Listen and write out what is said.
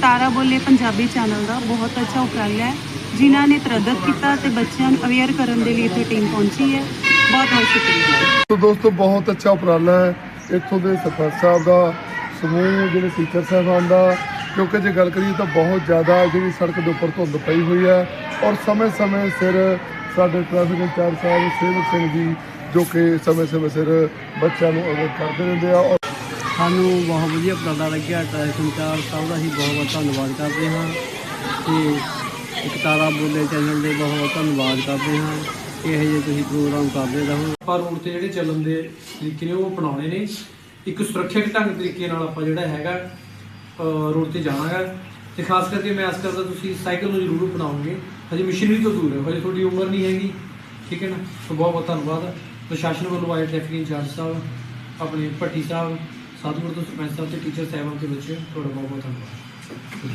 ਤਾਰਾ ਬੋਲੇ ਪੰਜਾਬੀ ਚੈਨਲ ਦਾ ਬਹੁਤ ਅੱਛਾ ਉਪਰਾਲਾ ਹੈ। ਜਿਨ੍ਹਾਂ ਨੇ ਤਰੱਦਤ ਕੀਤਾ ਤੇ ਬੱਚਿਆਂ ਨੂੰ ਅਵੇਅਰ ਕਰਨ ਦੇ ਲਈ ਇੱਥੇ ਟੀਮ ਪਹੁੰਚੀ ਹੈ। ਬਹੁਤ ਬਹੁਤ ਸ਼ੁਕਰੀਆ। ਤੋ ਦੋਸਤੋ, ਬਹੁਤ ਅੱਛਾ ਉਪਰਾਲਾ ਹੈ। ਇੱਥੋਂ ਦੇ ਸਰਪੰਚ ਸਾਹਿਬ ਦਾ, ਸਮੂਹ ਜਿਹੜੇ ਟੀਚਰ ਸਾਹਿਬਾਨ ਦਾ, ਕਿਉਂਕਿ ਜੇ ਗੱਲ ਕਰੀਏ ਤਾਂ ਬਹੁਤ ਜ਼ਿਆਦਾ ਜਿਹੜੀ ਸੜਕ ਦੇ ਉੱਪਰ ਧੁੰਦ ਪਈ ਹੋਈ ਹੈ ਔਰ ਸਮੇਂ-ਸਮੇਂ ਸਿਰ ਸਾਡੇ ਟ੍ਰੈਫਿਕ ਇੰਚਾਰਜ ਸਾਹਿਬ ਸੇਵਕ ਸਿੰਘ ਜੀ, ਜੋ ਕਿ ਸਮੇਂ-ਸਮੇਂ ਸਿਰ ਬੱਚਿਆਂ ਨੂੰ ਅਵੇਅਰ ਕਰਦੇ ਰਹਿੰਦੇ ਆ ਔਰ ਸਾਨੂੰ ਬਹੁਤ ਵਧੀਆ ਉਪਰਾਲਾ ਲੱਗਿਆ ਟ੍ਰੈਫਿਕ ਇੰਚਾਰਜ ਸਭ ਦਾ ਅਸੀਂ ਬਹੁਤ ਬਹੁਤ ਧੰਨਵਾਦ ਕਰਦੇ ਹਾਂ ਤੇ ਇੱਕ ਬੋਲੇ ਚੈਨਲ ਦੇ ਬਹੁਤ ਬਹੁਤ ਧੰਨਵਾਦ ਕਰਦੇ ਹਾਂ ਇਹੋ ਜਿਹੇ ਤੁਸੀਂ ਪ੍ਰੋਗਰਾਮ ਕਰਦੇ ਰਹੋ। ਆਪਾਂ ਰੋਡ ਤੇ ਜਿਹੜੇ ਚੱਲਣ ਦੇ ਤਰੀਕੇ ਨੇ ਉਹ ਅਪਣਾਉਣੇ ਨੇ। ਇੱਕ ਸੁਰੱਖਿਅਤ ਢੰਗ ਤਰੀਕੇ ਨਾਲ ਆਪਾਂ ਜਿਹੜਾ ਹੈਗਾ ਰੋਡ ਤੇ ਜਾਣਾ ਹੈ ਤੇ ਖਾਸ ਕਰਕੇ ਮੈਂ ਆਸ ਕਰਦਾ ਤੁਸੀਂ ਸਾਈਕਲ ਨੂੰ ਜ਼ਰੂਰ ਅਪਣਾਓਗੇ। ਹਜੇ ਮਸ਼ੀਨਰੀ ਤੋਂ ਦੂਰ ਹੋ, ਹਜੇ ਤੁਹਾਡੀ ਉਮਰ ਨਹੀਂ ਹੈਗੀ, ਠੀਕ ਹੈ ਨਾ? ਸੋ ਬਹੁਤ ਬਹੁਤ ਧੰਨਵਾਦ। ਪ੍ਰਸ਼ਾਸਨ ਵੱਲੋਂ ਆਏ ਟ੍ਰੈਫਿਕ ਇੰਚਾਰਜ ਸਾਹਿਬ, ਆਪਣੇ ਭੱਟੀ ਸਾਹਿਬ ਸਾਧੂਪੁਰ ਤੋਂ ਸਰਪੰਚ ਸਾਹਿਬ ਤੇ ਟੀਚਰ ਸਾਹਿਬਾਨ ਦੇ ਬੱਚੇ ਤੁਹਾਡਾ ਬਹੁਤ ਬਹੁਤ ਧੰਨਵਾਦ।